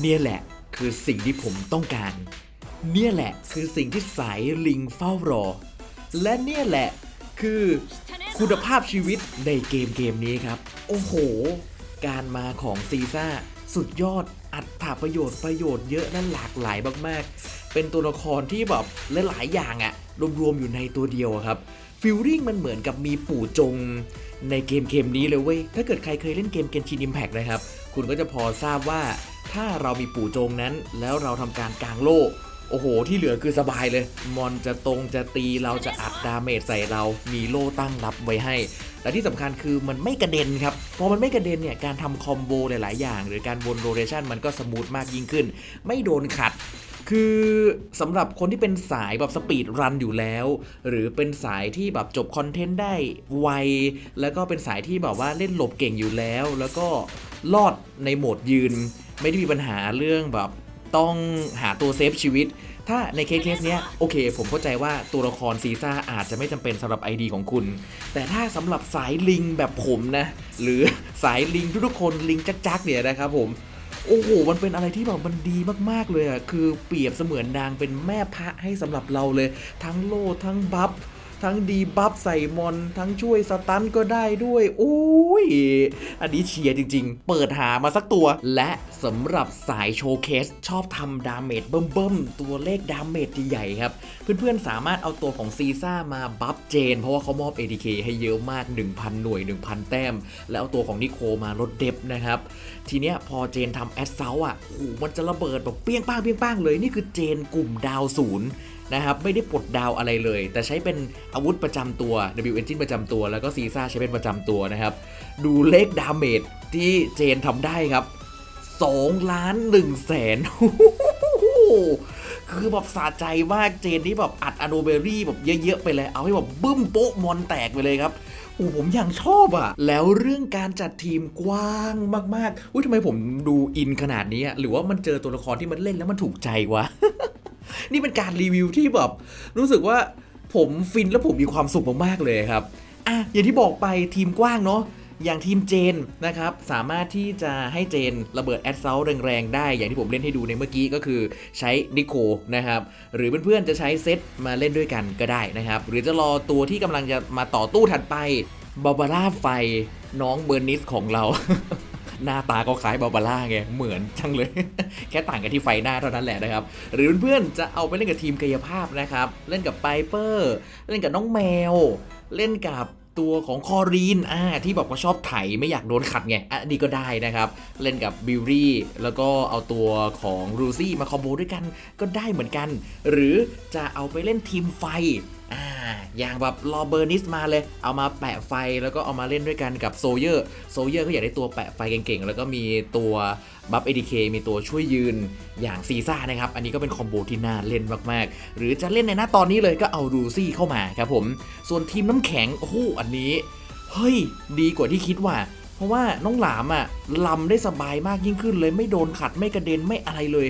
เนี่ยแหละคือสิ่งที่ผมต้องการ เนี่ยแหละคือสิ่งที่สายลิงเฝ้ารอ และเนี่ยแหละคือคุณภาพชีวิตในเกมเกมนี้ครับ โอ้โห การมาของซีซ่าสุดยอดอัดถาประโยชน์ประโยชน์เยอะและหลากหลายมากๆ เป็นตัวละครที่แบบหลายๆอย่างอะรวมๆอยู่ในตัวเดียวครับฟิลลิ่งมันเหมือนกับมีปู่จงในเกมเกมนี้เลยเว้ย ถ้าเกิดใครเคยเล่นเกมเกนชินอิมแพกนะครับ คุณก็จะพอทราบว่า ถ้าเรามีปู่จงนั้น แล้วเราทำการกลางโล่โอ้โห ที่เหลือคือสบายเลย มอนจะตรงจะตีเราจะอัดดาเมจใส่เรา มีโล่ตั้งรับไว้ให้ และที่สำคัญคือมันไม่กระเด็นครับ พอมันไม่กระเด็นเนี่ย การทำคอมโบหลาย ๆ อย่าง หรือการวนโรเ t ชันมันก็สมูทมากยิ่งขึ้น ไม่โดนขัดคือสำหรับคนที่เป็นสายแบบสปีดรันอยู่แล้ว หรือเป็นสายที่แบบจบคอนเทนต์ได้ไว แล้วก็เป็นสายที่แบบว่าเล่นหลบเก่งอยู่แล้ว แล้วก็รอดในโหมดยืน ไม่ได้มีปัญหาเรื่องแบบต้องหาตัวเซฟชีวิต ถ้าในเคสเคสเนี้ยโอเค ผมเข้าใจว่าตัวละครซีซ่าอาจจะไม่จำเป็นสำหรับ ID ของคุณ แต่ถ้าสำหรับสายลิงแบบผมนะ หรือสายลิงทุกๆคนลิงจักๆเนี่ยนะครับผมโอ้โห มันเป็นอะไรที่แบบมันดีมากๆเลยอะ คือเปรียบเสมือนนางเป็นแม่พระให้สำหรับเราเลย ทั้งโล่ทั้งบัฟ ทั้งดีบัฟใส่มอน ทั้งช่วยสตันก็ได้ด้วยโอ้ย อันนี้เชียร์จริง ๆ เปิดหามาสักตัว และสำหรับสายโชว์เคส ชอบทำดาเมจเบิ่มๆ ตัวเลขดาเมจใหญ่ครับ เพื่อนๆ สามารถเอาตัวของซีซ่ามาบัฟเจน เพราะว่าเขามอบ ADK ให้เยอะมาก 1,000 หน่วย 1,000 แต้ม แล้วเอาตัวของนิโคมาลดเดฟนะครับ ทีเนี้ยพอเจนทำแอดเซลอะโอ้มันจะระเบิดแบบเปี้ยงป้างเปี้ยงป้างเลยนี่คือเจนกลุ่มดาวศูนย์ นะครับไม่ได้ปลดดาวอะไรเลย แต่ใช้เป็นอาวุธประจำตัว W Engine ประจำตัว แล้วก็ซีซ่าใช้เป็นประจำตัวนะครับ ดูเลขดาเมจที่เจนทำได้ครับ2ล้าน1แสนคือแบบสะใจมากเจนที่แบบอัดอโนเบอรี่แบบเยอะๆไปเลย เอาให้แบบบึ้มโป๊ะมอนแตกไปเลยครับโอ้ผมยังชอบอะแล้วเรื่องการจัดทีมกว้างมากๆอุ้ยทำไมผมดูอินขนาดนี้อะหรือว่ามันเจอตัวละครที่มันเล่นแล้วมันถูกใจวะ นี่เป็นการรีวิวที่แบบรู้สึกว่าผมฟินแล้วผมมีความสุขมากๆเลยครับอะอย่างที่บอกไปทีมกว้างเนาะอย่างทีมเจนนะครับ สามารถที่จะให้เจนระเบิดแอดเซลแรงๆ ได้ อย่างที่ผมเล่นให้ดูในเมื่อกี้ก็คือใช้นิโคนะครับ หรือเพื่อนๆ จะใช้เซตมาเล่นด้วยกันก็ได้นะครับ หรือจะรอตัวที่กำลังจะมาต่อตู้ถัดไปบาบาร่าไฟน้องเบอร์นิสของเรา หน้าตาก็คล้ายบาบาร่าไงเหมือนจังเลย แค่ต่างกันที่ไฟหน้าเท่านั้นแหละนะครับ หรือเพื่อนๆจะเอาไปเล่นกับทีมกายภาพนะครับ เล่นกับไพเปอร์ เล่นกับน้องแมว เล่นกับตัวของคอรีนอ่าที่บอกว่าชอบไถไม่อยากโดนขัดไงอะนี่ก็ได้นะครับ เล่นกับบิวรี่แล้วก็เอาตัวของรูซี่มาคอมโบด้วยกันก็ได้เหมือนกัน หรือจะเอาไปเล่นทีมไฟ อ่าอย่างแบบรอเบอร์นิสมาเลย เอามาแปะไฟแล้วก็เอามาเล่นด้วยกันกับโซเยอร์โซเยอร์ก็อยากได้ตัวแปะไฟเก่งๆ แล้วก็มีตัวบัฟเอดีเคมีตัวช่วยยืนอย่างซีซ่านะครับ อันนี้ก็เป็นคอมโบที่น่าเล่นมากๆ หรือจะเล่นในหน้าตอนนี้เลยก็เอาดูซี่เข้ามาครับผม ส่วนทีมน้ำแข็งโอ้โหอันนี้ เฮ้ย ดีกว่าที่คิดว่าเพราะว่าน้องหลามอะลำได้สบายมากยิ่งขึ้นเลยไม่โดนขัดไม่กระเด็นไม่อะไรเลย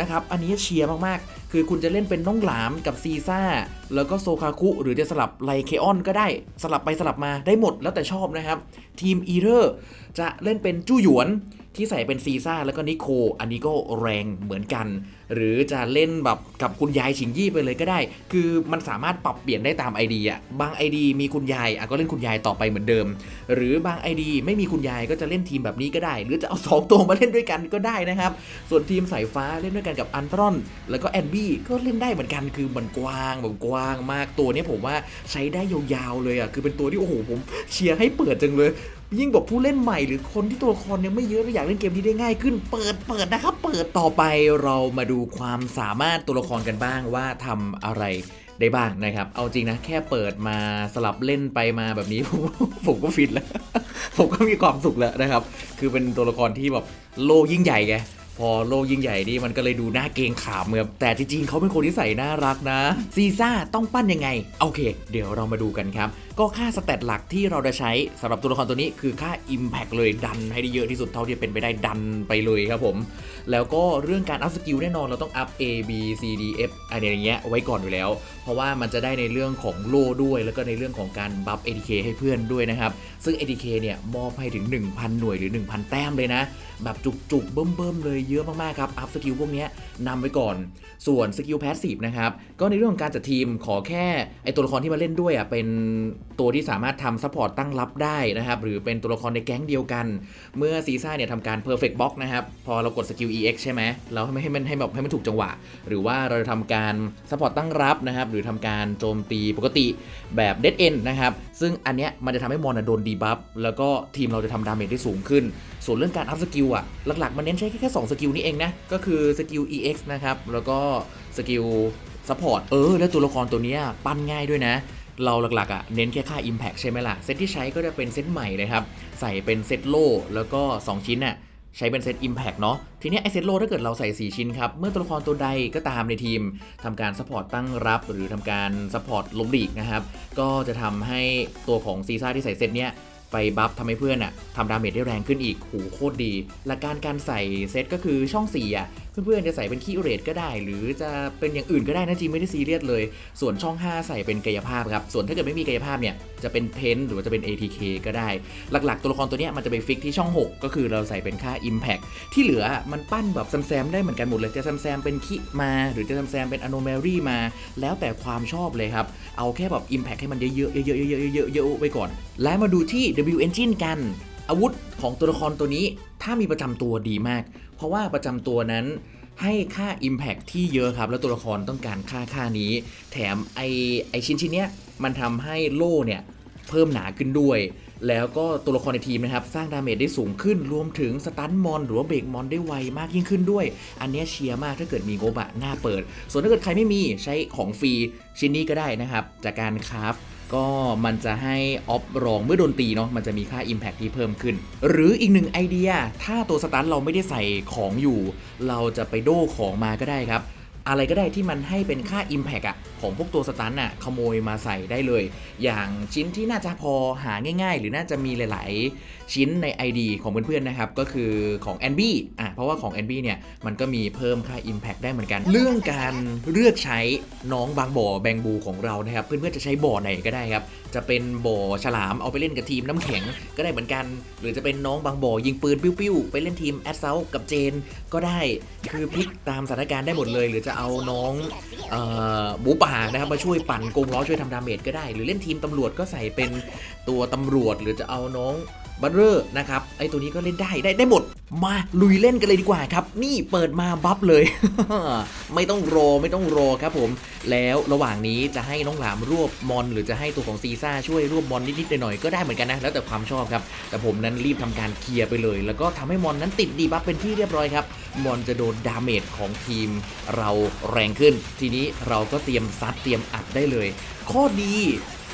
นะครับ อันนี้เชียร์มากๆ คือคุณจะเล่นเป็นน้องหลามกับซีซ่า แล้วก็โซคาคุ หรือจะสลับไลเคออนก็ได้ สลับไปสลับมาได้หมดแล้วแต่ชอบนะครับ ทีมอีเรอร์จะเล่นเป็นจู้หยวน ที่ใส่เป็นซีซ่าแล้วก็นิโค อันนี้ก็แรงเหมือนกัน หรือจะเล่นแบบกับคุณยายชิงยี่ไปเลยก็ได้ คือมันสามารถปรับเปลี่ยนได้ตาม ID อะบาง ID มีคุณยายอะก็เล่นคุณยายต่อไปเหมือนเดิม หรือบาง ID ไม่มีคุณยายก็จะเล่นทีมแบบนี้ก็ได้ หรือจะเอา 2 ตัวมาเล่นด้วยกันก็ได้นะครับ ส่วนทีมสายฟ้าเล่นด้วยกันกับอันตรอน แล้วก็แอนบี้ก็เล่นได้เหมือนกันคือมันกว้างแบบกว้างมากตัวนี้ผมว่าใช้ได้ยาวๆเลยอะคือเป็นตัวที่โอ้โหผมเชียร์ให้เปิดจังเลย ยิ่งบอกผู้เล่นใหม่หรือคนที่ตัวละครยังไม่เยอะแล้วอยากเล่นเกมนี้ได้ง่ายขึ้น เปิดเปิดนะครับ เปิดต่อไปเรามาดูความสามารถตัวละครกันบ้างว่าทำอะไรได้บ้างนะครับ เอาจริงนะ แค่เปิดมาสลับเล่นไปมาแบบนี้ผมผมก็ฟินแล้ว ผมก็มีความสุขแล้วนะครับ คือเป็นตัวละครที่แบบโลยิ่งใหญ่ไง พอโลกยิ่งใหญ่นี่มันก็เลยดูน่าเกรงขามครับแต่จริงๆเขาเป็นคนที่ใส่น่ารักนะ ซีซ่าต้องปั้นยังไง โอเค เดี๋ยวเรามาดูกันครับ ก็ค่าสเตตหลักที่เราจะใช้สำหรับตัวละครตัวนี้คือค่า Impact เลยดันให้ได้เยอะที่สุดเท่าที่เป็นไปได้ดันไปเลยครับผม แล้วก็เรื่องการอัพสกิลแน่นอนเราต้องอัพ A B C D F อะไรอย่างเงี้ยไว้ก่อนอยู่แล้ว เพราะว่ามันจะได้ในเรื่องของโล่ด้วย แล้วก็ในเรื่องของการบัฟ ATK ให้เพื่อนด้วยนะครับ ซึ่ง ATK เนี่ยมอบให้ถึง 1,000 หน่วยหรือ 1,000 แต้มเลยนะ แบบจุกๆ เบิ่มๆ เลยเยอะมากๆ ครับ อัพสกิลพวกนี้นำไปก่อน ส่วนสกิลแพสซีฟนะครับ ก็ในเรื่องของการจัดทีมขอแค่ไอตัวละครที่มาเล่นด้วยอะเป็น ตัวที่สามารถทำซัพพอร์ตตั้งรับได้นะครับ หรือเป็นตัวละครในแก๊งเดียวกัน เมื่อซีซ่าเนี่ยทำการ perfect box นะครับ พอเรากดสกิล EX ใช่ไหมเราให้มันให้มันให้แบบให้มันถูกจังหวะ หรือว่าเราจะทำการซัพพอร์ตตั้งรับนะครับ หรือทำการโจมตีปกติแบบ dead end นะครับ ซึ่งอันเนี้ยมันจะทำให้มอนโดนดีบัฟแล้วก็ทีมเราจะทำดาเมจได้สูงขึ้น ส่วนเรื่องการอัพสกิลอะหลักๆ มันเน้นใช้แค่แค่2สกิลนี้เองนะก็คือสกิล EX นะครับแล้วก็สกิลซัพพอร์ตเออ แล้วตัวละครตัวเนี้ปั้นง่ายด้วยนะ เราหลักๆอะเน้นแค่ค่า Impact ใช่ไหมล่ะ เซตที่ใช้ก็จะเป็นเซตใหม่เลยครับ ใส่เป็นเซตโล่แล้วก็ 2 ชิ้นน่ะใช้เป็นเซต Impact เนาะทีนี้ไอเซตโลถ้าเกิดเราใส่ 4 ชิ้นครับ เมื่อตัวละครตัวใดก็ตามในทีมทำการซัพพอร์ตตั้งรับ หรือทำการซัพพอร์ตล้มหลีกนะครับ ก็จะทำให้ตัวของซีซ่าที่ใส่เซตเนี้ยไปบัฟทำให้เพื่อนอะทำดาเมจได้แรงขึ้นอีก หูโคตรดี หลักการการใส่เซตก็คือช่อง4อะ เพื่อนๆจะใส่เป็นคีย์เรทก็ได้ หรือจะเป็นอย่างอื่นก็ได้นะจริไม่ได้ซีเรียสเลย ส่วนช่อง 5 ใส่เป็นกายภาพครับ ส่วนถ้าเกิดไม่มีกายภาพเนี่ยจะเป็นเพนหรือว่าจะเป็น ATK ก็ได้ หลักๆ ตัวละครตัวเนี้ยมันจะไปฟิกที่ช่อง 6 ก็คือเราใส่เป็นค่า Impact ที่เหลือมันปั้นแบบแซมๆได้เหมือนกันหมดเลยจะแซมๆเป็นคิมา หรือจะแซมๆเป็น Anomaly มา แล้วแต่ความชอบเลยครับเอาแค่แบบ Impact ให้มันเยอะๆเยอะๆเยอะๆเยอะๆเยอะๆไว้ก่อน และมาดูที่ W Engine กัน อาวุธของตัวละครตัวนี้ถ้ามีประจำตัวดีมาก เพราะว่าประจำตัวนั้นให้ค่า Impact ที่เยอะครับ แล้วตัวละครต้องการค่าค่านี้ แถมไอไอชิ้นชิ้นเนี้ยมันทำให้โล่เนี่ยเพิ่มหนาขึ้นด้วย แล้วก็ตัวละครในทีมนะครับ สร้างดาเมจได้สูงขึ้น รวมถึงสตันมอนหรือว่าเบรกมอนได้ไวมากยิ่งขึ้นด้วย อันเนี้ยเชียร์มากถ้าเกิดมีงบอะหน้าเปิด ส่วนถ้าเกิดใครไม่มีใช้ของฟรีชิ้นนี้ก็ได้นะครับ จากการคราฟ ก็มันจะให้ออฟรองเมื่อโดนตีเนาะมันจะมีค่า Impact ที่เพิ่มขึ้น หรืออีกหนึ่งไอเดีย ถ้าตัวสตันเราไม่ได้ใส่ของอยู่ เราจะไปโดของมาก็ได้ครับ อะไรก็ได้ที่มันให้เป็นค่า Impact อะของพวกตัวสตันน่ะขโมยมาใส่ได้เลย อย่างชิ้นที่น่าจะพอหาง่าย ๆ หรือน่าจะมีหลายๆ ชิ้นใน ID ของเพื่อนๆนะครับ ก็คือของ n b อะเพราะว่าของ n b เนี่ย มันก็มีเพิ่มค่า Impact ได้เหมือนกัน เรื่องการเลือกใช้น้องบางบ่อแบงบูของเรานะครับ เพื่อนๆจะใช้บ่อไหนก็ได้ครับ จะเป็นบ่อฉลามเอาไปเล่นกับทีมน้ำแข็งก็ได้เหมือนกัน หรือจะเป็นน้องบางบ่อยิงปืนปิ้วๆไปเล่นทีมแอดเซลกับเจนก็ได้คือพลิกตามสถานการณ์ได้หมดเลย หรือจะเอาน้องเอ่อหมูป่านะครับมาช่วยปั่นกงล้อช่วยทำดาเมจก็ได้ หรือเล่นทีมตำรวจก็ใส่เป็นตัวตำรวจ หรือจะเอาน้อง บัตเรอร์นะครับไอตัวนี้ก็เล่นได้ได้ได้หมด มาลุยเล่นกันเลยดีกว่าครับ นี่เปิดมาบัฟเลย ไม่ต้องรอไม่ต้องรอครับผม แล้วระหว่างนี้จะให้น้องหลามรวบมอน หรือจะให้ตัวของซีซ่าช่วยรวบมอนนิดๆหน่อยๆก็ได้เหมือนกันนะ แล้วแต่ความชอบครับ แต่ผมนั้นรีบทำการเคลียร์ไปเลย แล้วก็ทำให้มอนนั้นติดดีบัฟเป็นที่เรียบร้อยครับมอนจะโดนดาเมจของทีม เราแรงขึ้น ทีนี้เราก็เตรียมซัดเตรียมอัดได้เลย ข้อดี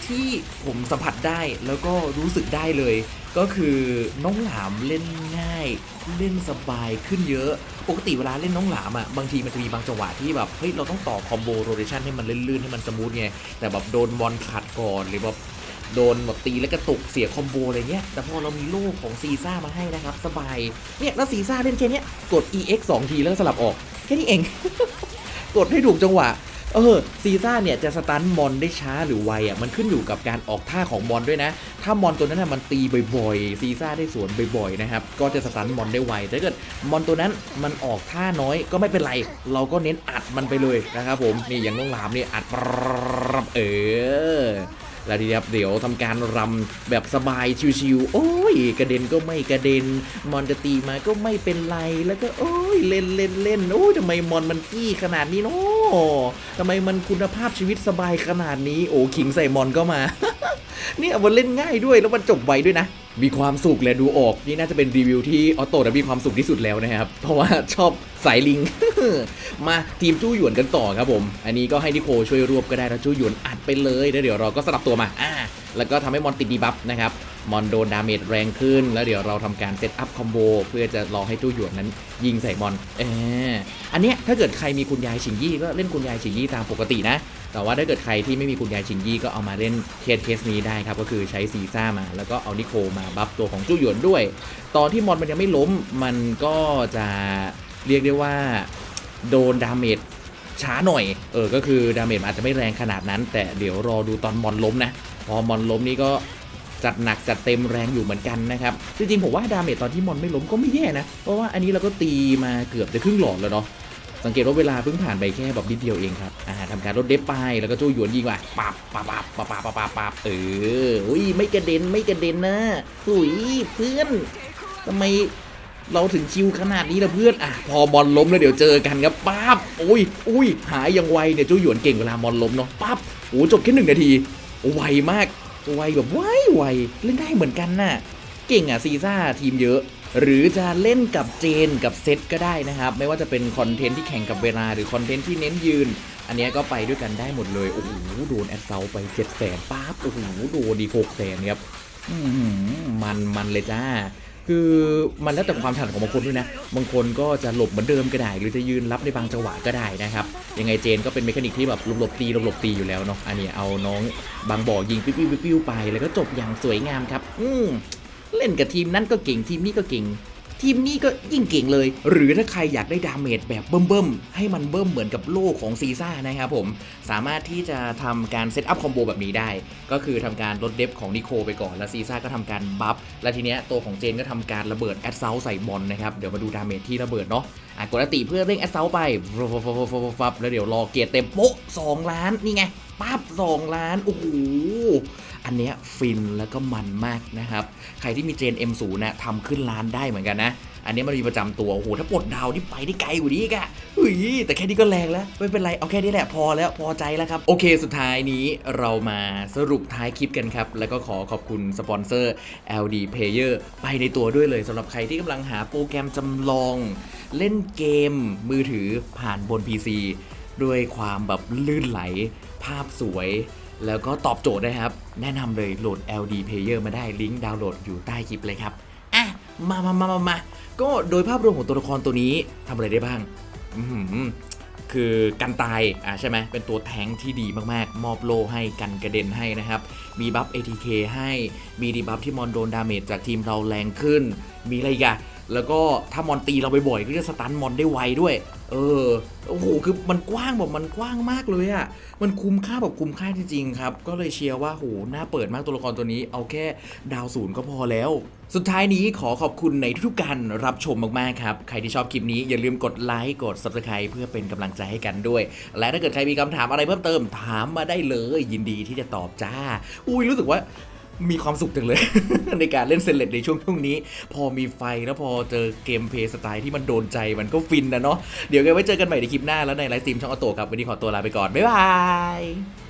ที่ผมสัมผัสได้แล้วก็รู้สึกได้เลย ก็คือน้องหลามเล่นง่ายเล่นสบายขึ้นเยอะ ปกติเวลาเล่นน้องหลามอะบางทีมันจะมีบางจังหวะที่แบบเฮ้ยเราต้องต่อคอมโบโรเ t ชันให้มันลื่นๆให้มันสมูทไงแต่แบบโดนบอลขัดก่อนหรือแบบโดนแบบตีแล้วกระตุกเสียคอมโบอะไรเงี้ย แต่พอเรามีโล่ของซีซ่ามาให้นะครับ สบาย เนี่ยแล้วซีซ่าเล่นแค่นี้กด EX 2 ทีแล้วสลับออก แค่นี้เอง กดให้ถูกจังหวะ เออซีซ่าเนี่ยจะสตันมอนได้ช้าหรือไวอะมันขึ้นอยู่กับการออกท่าของมอนด้วยนะ ถ้ามอนตัวนั้นน่ะมันตีบ่อยๆซีซ่าได้สวนบ่อยๆนะครับก็จะสตันมอนได้ไวแต่ถ้าเกิดมอนตัวนั้นมันออกท่าน้อยก็ไม่เป็นไร เราก็เน้นอัดมันไปเลยนะครับผมนี่อย่างน้องหลามเนี่ยอัดรับเออแล้วทีนี้ครับเดี๋ยวทำการรำแบบสบายชิวๆโอ้ย กระเด็นก็ไม่กระเด็น มอนจะตีมาก็ไม่เป็นไรแล้วก็โอ้ยเล่นเล่นเล่นโอ้ยทำไมมอนมันกี้ขนาดนี้เนาะ ทำไมมันคุณภาพชีวิตสบายขนาดนี้ โอ้ขิงใส่มอนก็มา เนี่ยมันเล่นง่ายด้วยแล้วมันจบไวด้วยนะ มีความสุขและดูออก นี่น่าจะเป็นรีวิวที่ออโต้มีความสุขที่สุดแล้วนะครับ เพราะว่าชอบสายลิง มาทีมจู้หยวนกันต่อครับผม อันนี้ก็ให้นิโคช่วยรวบก็ได้แล้วจู้หยวนอัดไปเลยแล้วเดี๋ยวเราก็สลับตัวมาอ่าแล้วก็ทำให้มอนติดดีบัฟนะครับ มอนโดนดาเมจแรงขึ้น แล้วเดี๋ยวเราทำการเซตอัพคอมโบเพื่อจะรอให้จู้หยวนนั้นยิงใส่มอนเอออันเนี้ยถ้าเกิดใครมีคุณยายชิงยี่ก็เล่นคุณยายชิงยี่ตามปกตินะ แต่ว่าถ้าเกิดใครที่ไม่มีคุณยายชิงยี่ก็เอามาเล่นเคสเคสนี้ได้ครับก็คือใช้ซีซ่ามา แล้วก็เอานิโคมาบัฟตัวของจู้หยวนด้วย ตอนที่มอนมันยังไม่ล้มมันก็จะเรียกได้ว่าโดนดาเมจช้าหน่อย เออ ก็คือดาเมจอาจจะไม่แรงขนาดนั้น แต่เดี๋ยวรอดูตอนมอนล้มนะ พอมอนล้มนี่ก็ จัดหนักจัดเต็มแรงอยู่เหมือนกันนะครับจริงๆผมว่าดาเมจตอนที่มอนไม่ล้มก็ไม่แย่นะเพราะว่าอันนี้เราก็ตีมาเกือบจะครึ่งหลอดแล้วเนาะสังเกตว่าเวลาเพิ่งผ่านไปแค่แบบนิดเดียวเองครับาทำการลดเดฟไปแล้วก็จู้หยวนยิงว่ะปับปับปับปับปับปับปับเอออุ้ยไม่กระเด็นไม่กระเด็นนะอุ้ยเพื่อนทำไมเราถึงชิวขนาดนี้ละเพื่อนอะพอบอลล้มแล้วเดี๋ยวเจอกันครับปั๊บอุ้ยอุ้ยหายยังไวเนี่ยจู้หยวนเก่งเวลามอนล้มเนาะปั๊บโอ้จบแค่หนึ่งนาทีไวมาก ไวแบบไวไวเล่นได้เหมือนกันน่ะ เก่งอะซีซ่าทีมเยอะ หรือจะเล่นกับเจนกับเซตก็ได้นะครับ ไม่ว่าจะเป็นคอนเทนต์ที่แข่งกับเวลาหรือคอนเทนต์ที่เน้นยืน อันนี้ก็ไปด้วยกันได้หมดเลย โอ้โหโดนแอดเซาไป7 0 0 0 0ป๊าบโอ้โหโดนดีหกแสนครับมันมันเลยจ้า คือมันแล้วแต่ความถนัดของบางคนด้วยนะ บางคนก็จะหลบเหมือนเดิมก็ได้ หรือจะยืนรับในบางจังหวะก็ได้นะครับ ยังไงเจนก็เป็นเมคานิกที่แบบหลบหลบๆตีหลบหลบๆตีอยู่แล้วเนาะ อันนี้เอาน้องบางบ่อยิงปิ้วปิ้วปิ้วไป แล้วก็จบอย่างสวยงามครับ อืมเล่นกับทีมนั้นก็เก่งทีมนี้ก็เก่ง ทีมนี้ก็ยิ่งเก่งเลย หรือถ้าใครอยากได้ดาเมจแบบเบิ่มๆ ให้มันเบิ่มเหมือนกับโล่ของซีซ่านะครับผม สามารถที่จะทำการเซตอัพคอมโบแบบนี้ได้ ก็คือทำการลดเดฟของนิโคไปก่อน แล้วซีซ่าก็ทำการบัฟ และทีเนี้ยตัวของเจนก็ทำการระเบิดแอดเซลใส่บอลนะครับ เดี๋ยวมาดูดาเมจที่ระเบิดเนาะอะกดอติเพื่อเร่งแอดเซลไปฟับแล้วเดี๋ยวรอเกียร์เต็มโป๊ะสองล้านนี่ไงปั๊บสองล้านโอ้โห อันเนี้ยฟินแล้วก็มันมากนะครับ ใครที่มีเจน M0 นะทำขึ้นล้านได้เหมือนกันนะ อันเนี้ยมันมีประจำตัว โอ้โห ถ้าปลดดาวนี่ไปได้ไกลกว่านี้กะเฮ้ยแต่แค่นี้ก็แรงแล้ว ไม่เป็นไร เอาแค่นี้แหละพอแล้วพอใจแล้วครับ โอเค สุดท้ายนี้เรามาสรุปท้ายคลิปกันครับ แล้วก็ขอขอบคุณสปอนเซอร์ LD Player ไปในตัวด้วยเลยสำหรับใครที่กำลังหาโปรแกรมจำลอง เล่นเกมมือถือผ่านบน PC ด้วยความแบบลื่นไหล ภาพสวย แล้วก็ตอบโจทย์นะครับ แนะนำเลยโหลด LD Player มาได้ลิงก์ดาวน์โหลดอยู่ใต้คลิปเลยครับอะมามามามามาก็โดยภาพรวมของตัวละครตัวนี้ทำอะไรได้บ้างอือหือคือกันตายอะใช่ไหมเป็นตัวแทงค์ที่ดีมากๆ มอบโลให้กันกระเด็นให้นะครับ มีบัฟ ATK ให้ มีดีบัฟที่มอนโดนดาเมจจากทีมเราแรงขึ้น มีอะไรอีกอะ แล้วก็ถ้ามอนตีเราบ่อยๆก็จะสตันมอนได้ไวด้วย เออโอ้โหคือมันกว้างแบบมันกว้างมากเลยอะมันคุ้มค่าแบบคุ้มค่าจริงๆครับ ก็เลยเชียร์ว่าโหน่าเปิดมากตัวละครตัวนี้ เอาแค่ดาวศูนย์ก็พอแล้ว สุดท้ายนี้ขอขอบคุณในทุกการรับชมมากๆครับ ใครที่ชอบคลิปนี้อย่าลืมกดไลค์กด subscribe เพื่อเป็นกำลังใจให้กันด้วย และถ้าเกิดใครมีคำถามอะไรเพิ่มเติมถามมาได้เลย ยินดีที่จะตอบจ้า อุ้ยรู้สึกว่า มีความสุขจังเลย ในการเล่นเซนเลตในช่วงช่วงนี้ พอมีไฟแล้วพอเจอเกมเพย์สไตล์ที่มันโดนใจมันก็ฟินนะเนาะเดี๋ยวกันไว้เจอกันใหม่ในคลิปหน้าแล้วในไลฟ์สตรีมช่องออโต้ครับวันนี้ขอตัวลาไปก่อนบ๊ายบาย